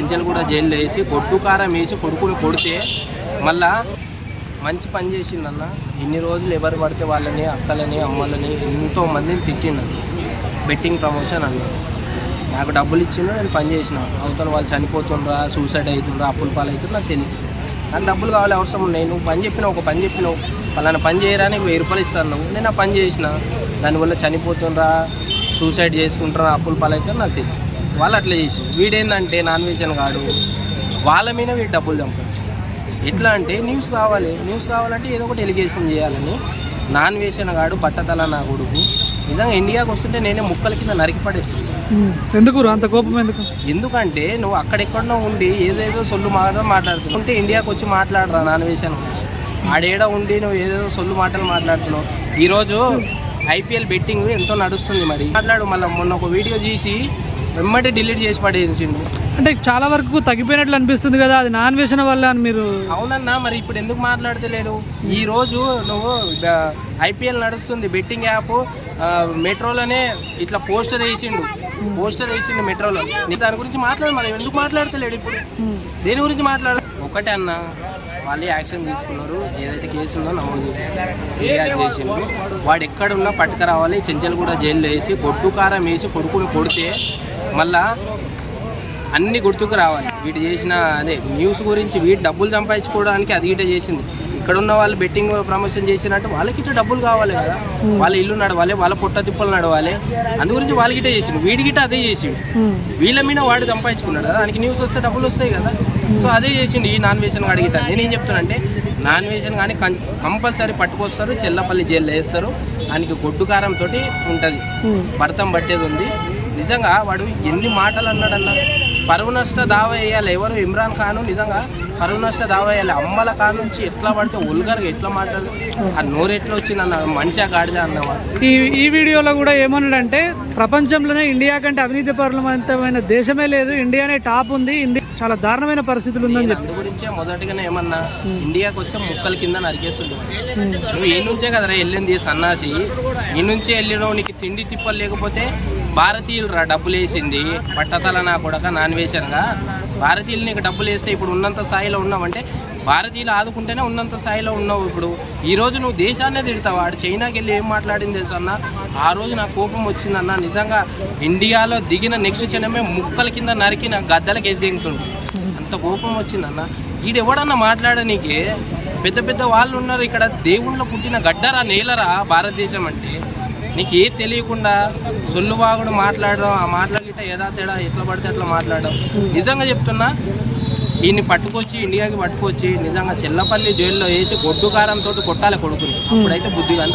పెంచలు కూడా జైల్లో వేసి గొడ్డు కారం వేసి కొడుకుని కొడితే మళ్ళా మంచి పని చేసిండన్న. ఇన్ని రోజులు ఎవరు పడితే వాళ్ళని అక్కలని అమ్మలని ఎంతో మందిని తిట్టిండు. బెట్టింగ్ ప్రమోషన్ అన్న. నాకు డబ్బులు ఇచ్చిండు నేను పని చేసిన. అవతల వాళ్ళు చనిపోతుండ్రా సూసైడ్ అవుతుండ్రా అప్పుల పాలు అవుతుండ్రా నాకు తెలియదు నాకు డబ్బులు కావాలి అవసరం ఉన్నాయి. నువ్వు పని చెప్పినావు ఒక పని చెప్పినావు. పలానా పని చేయరా నీకు వెయ్యి రూపాయలు ఇస్తాను నువ్వు. నేను ఆ పని చేసిన. దానివల్ల చనిపోతుండ్రా సూసైడ్ చేసుకుంటారా అప్పుల పాలు నాకు తెలియదు వాళ్ళు అట్లా చేసి వీడేందంటే నాన్ వెజ్ అని కాడు వాళ్ళ మీద వీడు డబ్బులు చంపచ్చు ఎట్లా అంటే న్యూస్ కావాలి. న్యూస్ కావాలంటే ఏదో ఒకటి ఎలిగేషన్ చేయాలని. నాన్ వేసిన గాడు బట్టతల నా కొడుకు. నిజంగా ఇండియాకి వస్తుంటే నేనే ముక్కల కింద నరికి పడేస్తాను ఎందుకు అంత కోపం ఎందుకు? ఎందుకంటే నువ్వు అక్కడెక్కడనో ఉండి ఏదేదో సొల్లు మాటలు మాట్లాడుతున్నావు. ఉంటే ఇండియాకి వచ్చి మాట్లాడరా నాన్ వేసాను ఆడేడ ఉండి నువ్వు ఏదేదో సొల్లు మాటలు మాట్లాడుతున్నావు. ఈరోజు ఐపీఎల్ బెట్టింగ్ ఎంతో నడుస్తుంది మరి. మాట్లాడు మళ్ళీ. మొన్న ఒక వీడియో తీసి వెమ్మటి డిలీట్ చేసి పడేసిండు అంటే చాలా వరకు తగ్గిపోయినట్లు అనిపిస్తుంది కదా అది నాన్ వేసిన వల్ల అని మీరు అవునన్నా మరి ఇప్పుడు ఎందుకు మాట్లాడతలేరు? ఈ రోజు నువ్వు ఐపీఎల్ నడుస్తుంది బెట్టింగ్ యాప్ మెట్రోలోనే ఇట్లా పోస్టర్ వేసిండు. పోస్టర్ వేసిండు మెట్రోలో. నీ దాని గురించి మాట్లాడు మరి ఎందుకు మాట్లాడతలేడు ఇప్పుడు? దేని గురించి మాట్లాడు ఒకటే అన్న వాళ్ళు యాక్షన్ తీసుకున్నారు. ఏదైతే కేసు ఉందో నమోదు. ఫిర్యాదు చేసిండు. వాడు ఎక్కడున్నా పట్టుకురావాలి చెంచలు కూడా జైల్లో వేసి గొడ్డు కారం వేసి కొడుకుని కొడితే మళ్ళా అన్ని గుర్తుకు రావాలి. వీడు చేసిన అదే న్యూస్ గురించి వీడు డబ్బులు సంపాదించుకోవడానికి అది ఇట చేసింది. ఇక్కడ ఉన్న వాళ్ళు బెట్టింగ్ ప్రమోషన్ చేసినట్టు వాళ్ళకి ఇట్లా డబ్బులు కావాలి కదా. వాళ్ళ ఇల్లు నడవాలి వాళ్ళ పొట్ట తిప్పలు నడవాలి. అందు గురించి వాళ్ళకి ఇటే చేసిండు. వీడి గిట్ట అదే చేసిండు. వీళ్ళ మీద వాడు సంపాదించుకున్నాడు కదా. దానికి న్యూస్ వస్తే డబ్బులు వస్తాయి కదా. సో అదే చేసిండు ఈ నాన్ వేషన్ అడిగిట నేను ఏం చెప్తానంటే నాన్ వేషన్ కానీ కంపల్సరీ పట్టుకొస్తారు. చెల్లపల్లి జైల్లో వేస్తారు. దానికి గొడ్డు కారంతో ఉంటుంది. భర్తం పట్టేది ఉంది. నిజంగా వాడు ఎన్ని మాటలు అన్నాడన్నా పరువు నష్ట దావా వేయాలి. ఎవరు ఇమ్రాన్ ఖాన్? నిజంగా పరువు నష్ట దావా వేయాలి. అమ్మల కాడ నుంచి ఎట్లా పడితే ఉల్గర్గా ఎట్లా మాట్లాడు ఆ నోరు ఎట్లా వచ్చింది అన్న మంచిగా గాడిద అన్నవాడు. ఈ ఈ వీడియోలో కూడా ఏమన్నాడంటే ప్రపంచంలోనే ఇండియా కంటే అవినీతి పరులమైన దేశమే లేదు. ఇండియానే టాప్ ఉంది. ఇండియా చాలా దారుణమైన పరిస్థితులు ఉందని చెప్పి. అందు గురించే మొదటిగానే ఏమన్నా ఇండియాకి వస్తే ముక్కల కింద నరికేస్తుంది నువ్వు ఈ నుంచే కదరా వెళ్ళింది సన్నాసి? ఈ నుంచే వెళ్ళినావు నీకు తిండి తిప్పలు లేకపోతే భారతీయులు రా డబ్బులు వేసింది పట్టతల నా కొడక నాన్ వేషన్గా భారతీయులు నీకు డబ్బులు వేస్తే ఇప్పుడు ఉన్నంత స్థాయిలో ఉన్నావంటే భారతీయులు ఆదుకుంటేనే ఉన్నంత స్థాయిలో ఉన్నావు ఇప్పుడు. ఈ రోజు నువ్వు దేశాన్నే తిడతావు? ఆడు చైనాకి వెళ్ళి ఏం మాట్లాడింది తెలుసు అన్న? ఆ రోజు నాకు కోపం వచ్చిందన్న నిజంగా ఇండియాలో దిగిన నెక్స్ట్ క్షణమే ముక్కల కింద నరికి నా గద్దలకి వేసి దిగుతుంది అంత కోపం వచ్చిందన్న ఈడెవడన్నా మాట్లాడనీకి పెద్ద పెద్ద వాళ్ళు ఉన్నారు ఇక్కడ. దేవుళ్ళ పుట్టిన గడ్డరా నేలరా? భారతదేశం అంటే. నీకు ఏది తెలియకుండా సొల్లువాగుడు మాట్లాడడం ఆ మాట్లాడితే ఏదా తేడా ఎట్లా పడితే అట్లా మాట్లాడడం నిజంగా చెప్తున్నా ఈయన్ని పట్టుకొచ్చి ఇండియాకి పట్టుకొచ్చి నిజంగా చెల్లపల్లి జైల్లో వేసి గొడ్డు కారంతో కొట్టాలి కొడుకుని. అప్పుడైతే బుద్ధి కానీ